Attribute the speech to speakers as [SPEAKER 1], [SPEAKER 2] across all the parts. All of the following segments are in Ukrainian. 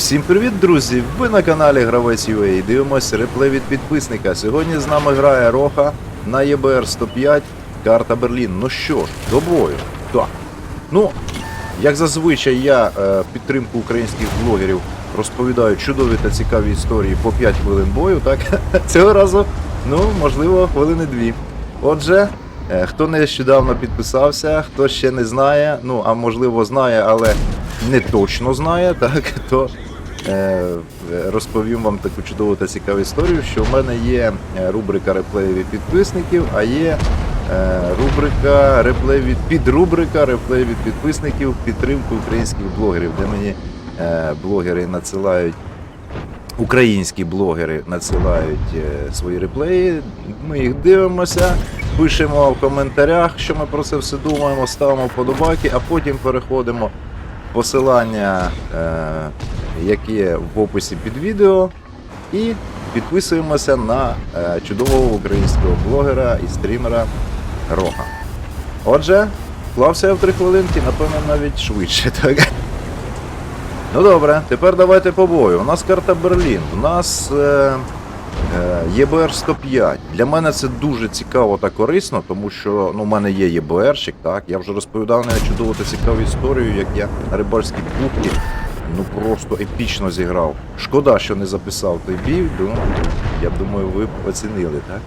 [SPEAKER 1] Всім привіт, друзі! Ви на каналі Гравець UA. Дивимося реплей від підписника. Сьогодні з нами грає Роха на ЄБР 105, карта Берлін. Ну що ж, до бою. Так. Ну, як зазвичай, я е, підтримку українських блогерів розповідаю чудові та цікаві історії по 5 хвилин бою. Так цього разу, ну можливо, хвилини дві. Отже, е, хто нещодавно підписався, хто ще не знає, ну а можливо знає, але не точно знає, так то е, розповім вам таку чудову та цікаву історію, що в мене є е, рубрика реплеї від підписників, а є е, рубрика реплей від підрубрика реплей від підписників підтримку українських блогерів, де мені е, блогери надсилають. Українські блогери надсилають е, свої реплеї. Ми їх дивимося, пишемо в коментарях, що ми про це все думаємо, ставимо вподобайки, а потім переходимо в посилання, е, яке в описі під відео, і підписуємося на е, чудового українського блогера і стрімера Рога. Отже, вклався я в три хвилинки, напевно, навіть швидше. Так? Ну добре, тепер давайте по бою. У нас карта Берлін, у нас е, е, ЄБР 105. Для мене це дуже цікаво та корисно, тому що ну, у мене є ЄБРщик, так. Я вже розповідав на чудову та цікаву історію, як я на рибальській бухті ну просто епічно зіграв. Шкода, що не записав той бій, ну, я думаю, ви оцінили, так?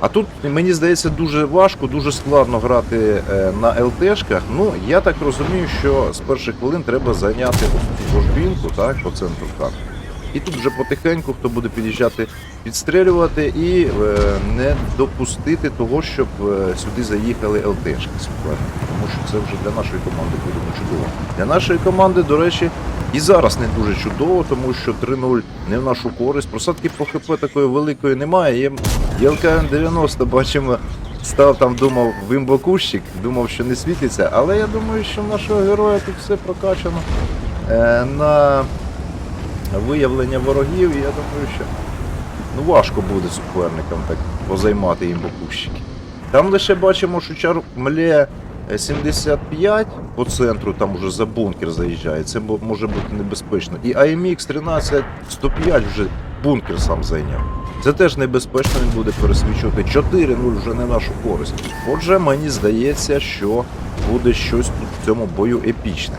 [SPEAKER 1] А тут мені здається дуже важко, дуже складно грати е, на ЛТшках. Ну я так розумію, що з перших хвилин треба зайняти цю так, по центру карти. І тут вже потихеньку, хто буде під'їжджати, підстрелювати і е, не допустити того, щоб е, сюди заїхали ЛТшки. Тому що це вже для нашої команди буде чудово. Для нашої команди, до речі, і зараз не дуже чудово, тому що 3-0 не в нашу користь. Просадки по ХП такої великої немає. Є, є ЛКН-90, бачимо, став там, думав, вимбокущик, думав, що не світиться, але я думаю, що в нашого героя тут все прокачано е, на виявлення ворогів, і я думаю, що ну, важко буде суперникам так позаймати їм бокущики. Там лише бачимо, що чар млє 75 по центру, там уже за бункер заїжджає. Це може бути небезпечно. І AMX 13 105 вже бункер сам зайняв. Це теж небезпечно, він буде пересвічувати. 4-0 вже не нашу користь. Отже, мені здається, що буде щось тут в цьому бою епічне.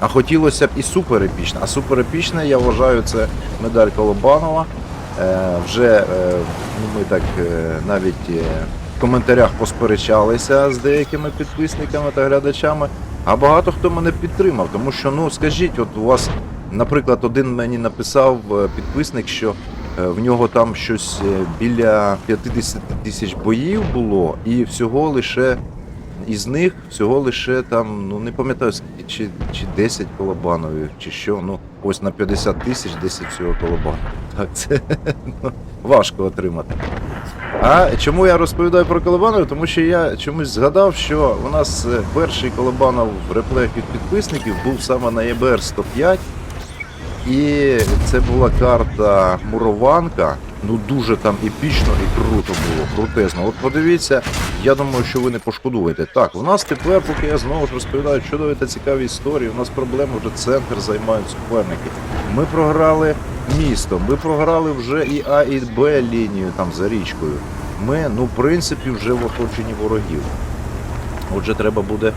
[SPEAKER 1] А хотілося б і супер епічне. А супер епічне, я вважаю, це медаль Колобанова. Е, вже е, ну, ми так е, навіть е, в коментарях посперечалися з деякими підписниками та глядачами. А багато хто мене підтримав, тому що, ну скажіть, от у вас, наприклад, один мені написав е, підписник, що е, в нього там щось е, біля 50 тисяч боїв було, і всього лише із них всього лише там, ну не пам'ятаю, чи, чи 10 колобановів, чи що. Ну, ось на 50 тисяч 10 всього колобанів. Так, це ну, важко отримати. А чому я розповідаю про колобанов? Тому що я чомусь згадав, що у нас е, перший колобанов в реплеях від підписників був саме на ЄБР 105. І це була карта Мурованка. Ну дуже там епічно і круто було, крутезно. От подивіться, я думаю, що ви не пошкодуєте. Так, у нас тепер, поки я знову ж розповідаю чудові та цікаві історії, у нас проблема вже центр займають суперники. Ми програли місто, ми програли вже і А, і Б лінію там за річкою. Ми, ну, в принципі, вже в оточенні ворогів. Отже, треба буде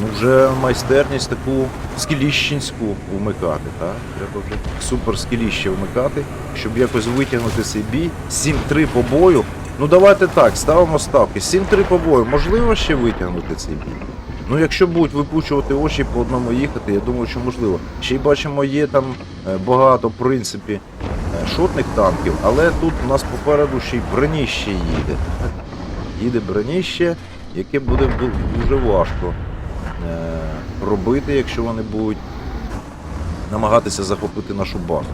[SPEAKER 1] ну, вже майстерність таку скіліщенську вмикати. Так? Треба вже супер вмикати, щоб якось витягнути цей бій. 7-3 по бою. Ну давайте так, ставимо ставки. 7-3 по бою. Можливо ще витягнути цей бій. Ну, якщо будуть випучувати очі по одному їхати, я думаю, що можливо. Ще й бачимо, є там е, багато, в принципі, е, шотних танків, але тут у нас попереду ще й броніще їде. Їде броніще, яке буде дуже важко робити, якщо вони будуть намагатися захопити нашу базу.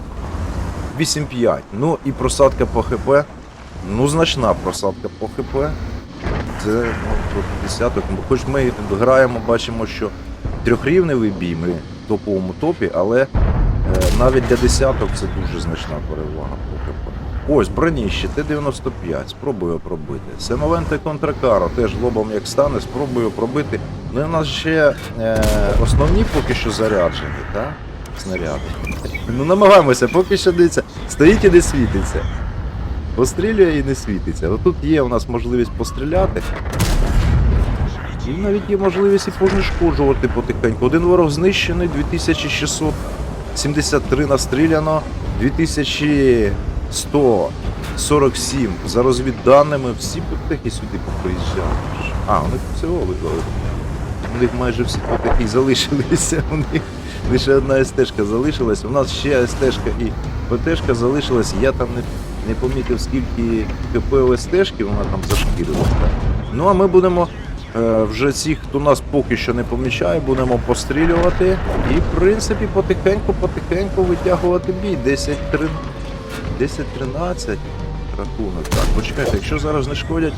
[SPEAKER 1] 8-5. Ну і просадка по ХП. Ну, значна просадка по ХП. Це ну, до 50 Ну, Хоч ми граємо, бачимо, що трьохрівневий бій, ми в топовому топі, але е, навіть для десяток це дуже значна перевага по ХП. Ось, броніще, Т-95, спробую пробити. Семовенте Контракаро, теж лобом як стане, спробую пробити. Ну у нас ще е, основні поки що заряджені, так? снаряди. Ну намагаємося, поки що дивіться, стоїть і не світиться. Пострілює і не світиться. От тут є у нас можливість постріляти. І навіть є можливість і понешкоджувати потихеньку. Один ворог знищений, 2673 настріляно, 2147 за розвідданими. Всі потихи сюди поприїжджали. А, вони всього виклали. У них майже всі потихи залишилися. У них лише одна СТшка залишилась. У нас ще СТшка і ПТшка залишилась. Я там не, не помітив, скільки КП у СТшки вона там зашкірила. Ну а ми будемо е, вже ці, хто нас поки що не помічає, будемо пострілювати і, в принципі, потихеньку-потихеньку витягувати бій. 10-3 10-13 рахунок. Так, почекайте, якщо зараз не шкодять.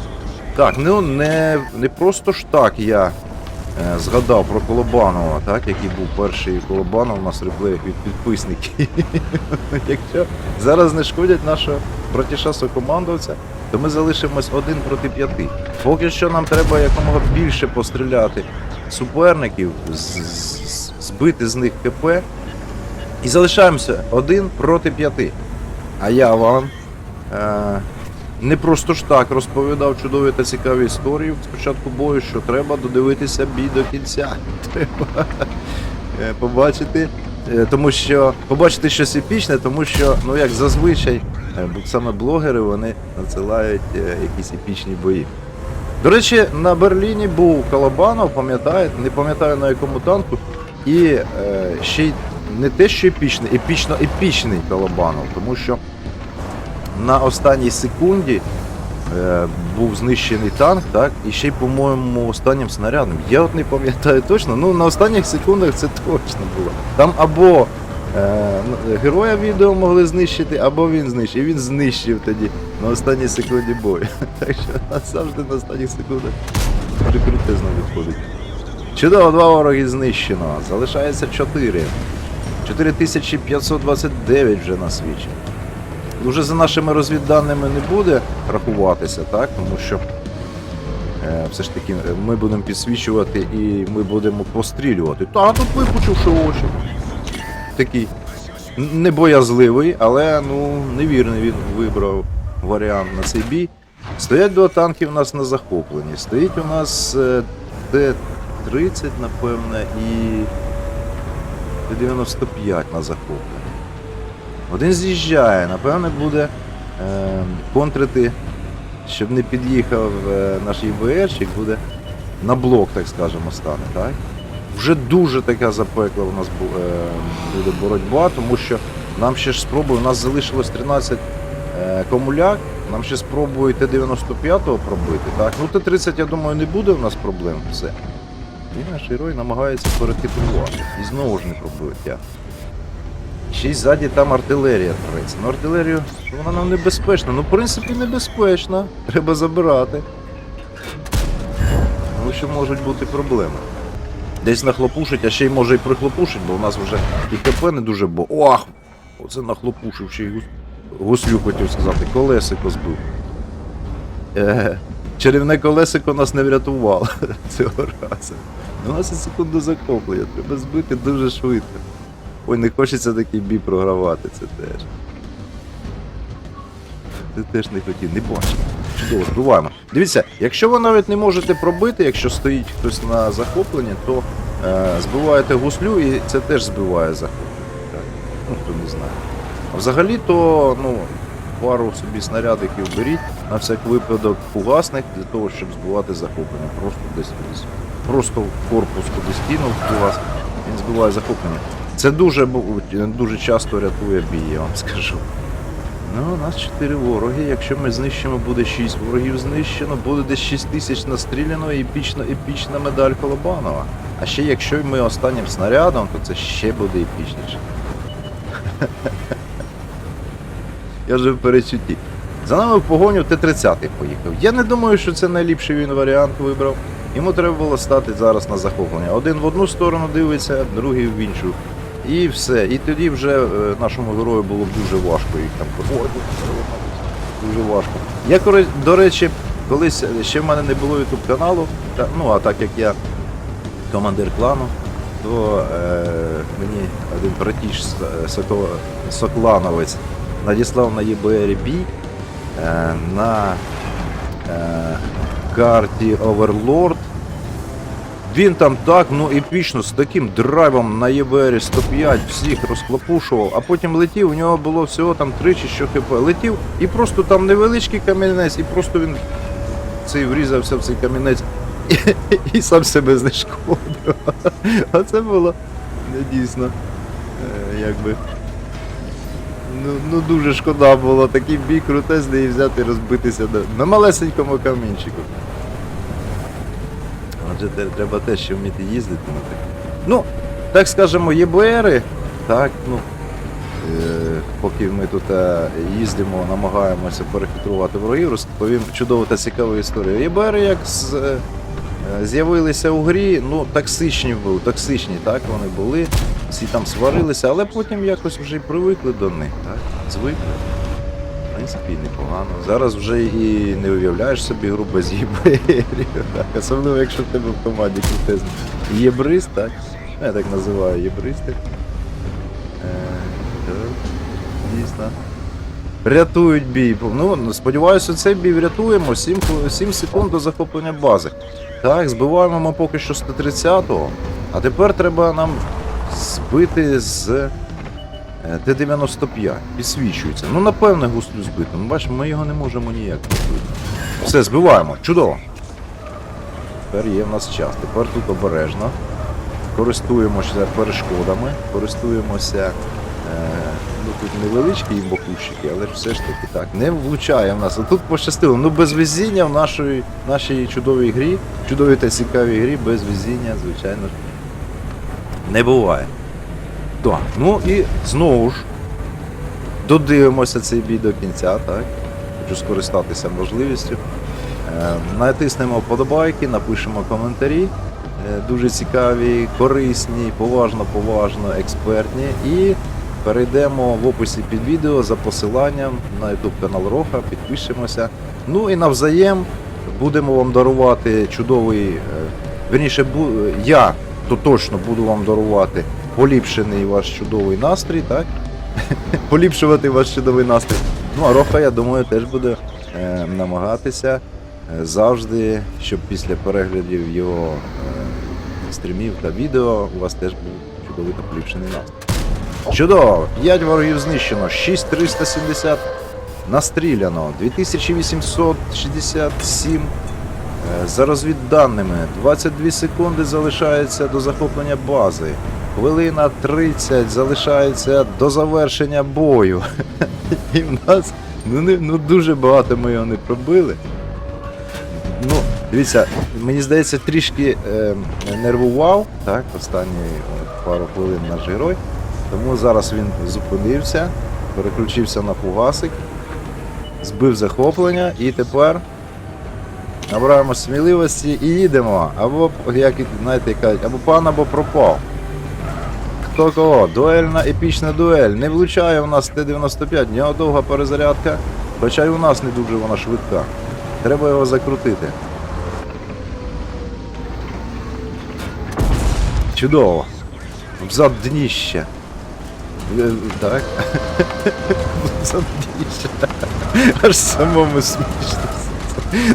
[SPEAKER 1] Так, ну не, не просто ж так я згадав про Колобанова, так, який був перший Колобанов у нас реплеях від підписників. Якщо зараз не шкодять нашого братіша сокомандовця, то ми залишимось один проти п'яти. Поки що нам треба якомога більше постріляти суперників, збити з них КП. І залишаємося один проти п'яти. А я вам е, не просто ж так розповідав чудові та цікаві історії з початку бою, що треба додивитися бій до кінця. Треба е, побачити, е, тому що побачити щось епічне, тому що, ну як зазвичай, е, саме блогери вони надсилають якісь епічні бої. До речі, на Берліні був Калабанов, пам'ятаєте, не пам'ятаю на якому танку, і е, ще й не те, що епічний, епічно-епічний Калабанов, тому що на останній секунді е, був знищений танк, так, і ще й, по-моєму, останнім снарядом. Я от не пам'ятаю точно, ну на останніх секундах це точно було. Там або е, героя відео могли знищити, або він знищив. І він знищив тоді на останній секунді бою. Так що завжди на останніх секундах дуже крутизно виходить. Чудово, два вороги знищено. Залишається 4. 4529 вже на свічі. Уже за нашими розвідданими не буде рахуватися, так? Тому що е, все ж таки е, ми будемо підсвічувати і ми будемо пострілювати. Та тут випучивши очі. Такий небоязливий, але ну невірний він вибрав варіант на цей бій. Стоять два танки у нас на захопленні. Стоїть у нас е, Т-30, напевне, і Т-95 на захопленні. Один з'їжджає, напевне, буде е, контрити, щоб не під'їхав е, наш ІВРчик, буде на блок, так скажемо, стане. Так? Вже дуже така запекла у нас е, буде боротьба, тому що нам ще ж спробує, у нас залишилось 13 е, комуляк, нам ще спробують Т-95 пробити. Так? Ну Т-30, я думаю, не буде у нас проблем. Все. І наш герой намагається перехитрувати. І знову ж не пробиття. Ще й ззаді там артилерія треться. Ну артилерію вона нам небезпечна. Ну, в принципі, небезпечна. Треба забирати. Тому що можуть бути проблеми. Десь нахлопушить, а ще й може і прихлопушить, бо у нас вже і КП не дуже бо. Ох! Оце нахлопушив ще й гус... гуслю хотів сказати, колесико збив. Е, чарівне колесико нас не врятувало цього разу. 12 секунд до треба збити дуже швидко. Ой, не хочеться такий бій програвати, це теж. Це теж не хотів, не бачив. Чудово, збиваємо. Дивіться, якщо ви навіть не можете пробити, якщо стоїть хтось на захопленні, то е, збиваєте гуслю і це теж збиває захоплення. Так? Ну, хто не знає. А взагалі, то ну, пару собі снарядиків беріть на всяк випадок фугасних для того, щоб збивати захоплення. Просто десь десь. Просто в корпус кудись кинув у він збиває захоплення. Це дуже, дуже часто рятує бій, я вам скажу. Ну, у нас 4 вороги. Якщо ми знищимо, буде 6 ворогів знищено, буде десь 6 тисяч настріляно і епічна, епічна медаль Колобанова. А ще якщо ми останнім снарядом, то це ще буде епічніше. Я вже в перечутті. За нами в погоню Т-30 поїхав. Я не думаю, що це найліпший він варіант вибрав. Йому треба було стати зараз на захоплення. Один в одну сторону дивиться, другий в іншу. І все. І тоді вже е, нашому герою було дуже важко їх там Ой, дуже важко. Я, до речі, колись е, ще в мене не було YouTube каналу, та, ну а так як я командир клану, то е, мені один братіш Соклановець надіслав на ЄБР бій е, на е, карті Overlord. Він там так, ну епічно, з таким драйвом на ЄБРі 105 всіх розхлопушував, а потім летів, у нього було всього там 3 чи що хп. Летів і просто там невеличкий камінець, і просто він цей врізався в цей камінець і, і сам себе знешкодив. А це було ну, дійсно. е, Якби. Ну, ну дуже шкода було такий бій крутезний і взяти і розбитися на малесенькому камінчику. Те- треба теж ще вміти їздити на такі. Ну, так скажемо, ЄБРи, так, ну. Е, поки ми тут е, їздимо, намагаємося перехитрувати ворогів, розповім чудову та цікаву історію. ЄБРи як з, е, з'явилися у грі, ну, токсичні були, токсичні, так, вони були, всі там сварилися, але потім якось вже й привикли до них, так, звикли. Принципі, непогано. Зараз вже і не уявляєш собі гру без єберів. Так, особливо, якщо в тебе в команді крутезний єбрист, так? Ну, Я так називаю єбристи. Е, Дійсно. Рятують бій. Ну, сподіваюся, цей бій врятуємо. 7, 7 секунд до захоплення бази. Так, збиваємо ми поки що 130-го. А тепер треба нам збити з Т-95. Підсвічується. Ну, напевне, гуслю збити. Ну, бачимо, ми його не можемо ніяк збити. Все, збиваємо. Чудово. Тепер є в нас час. Тепер тут обережно. Користуємося перешкодами, користуємося. Е, ну тут невеличкі імбокущики, але все ж таки так. Не влучає в нас. А тут пощастило. Ну без везіння в нашій, нашій чудовій грі, чудовій та цікавій грі, без везіння, звичайно ж, не буває. Так, ну і знову ж додивимося цей бій до кінця, так? Хочу скористатися можливістю. Е, Натиснемо вподобайки, напишемо коментарі. Е, Дуже цікаві, корисні, поважно, поважно, експертні. І перейдемо в описі під відео за посиланням на YouTube канал Роха, підпишемося. Ну і навзаєм будемо вам дарувати чудовий. е, Верніше, я то точно буду вам дарувати поліпшений ваш чудовий настрій, так? Поліпшувати ваш чудовий настрій. Ну а Роха, я думаю, теж буде е, намагатися е, завжди, щоб після переглядів його е, стрімів та відео у вас теж був чудовий та поліпшений настрій. Чудово! 5 ворогів знищено, 6370 настріляно, 2867 е, за розвідданими, 22 секунди залишається до захоплення бази. Хвилина 30 залишається до завершення бою. І в нас ну, ну дуже багато ми його не пробили. Ну, дивіться, мені здається, трішки е, нервував, так, останні пару хвилин наш герой. Тому зараз він зупинився, переключився на фугасик, збив захоплення і тепер набираємо сміливості і їдемо. Або, як знаєте, кажуть, або пан, або пропав. Хто кого? Дуельна епічна дуель. Не влучає у нас Т-95, в довга перезарядка, хоча й у нас не дуже вона швидка. Треба його закрутити. Чудово. Взад дніще. Е, Так. Взад дніще. Аж самому смішно.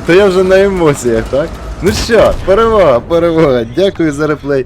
[SPEAKER 1] То я вже на емоціях, так? Ну що, перемога, перемога. Дякую за реплей.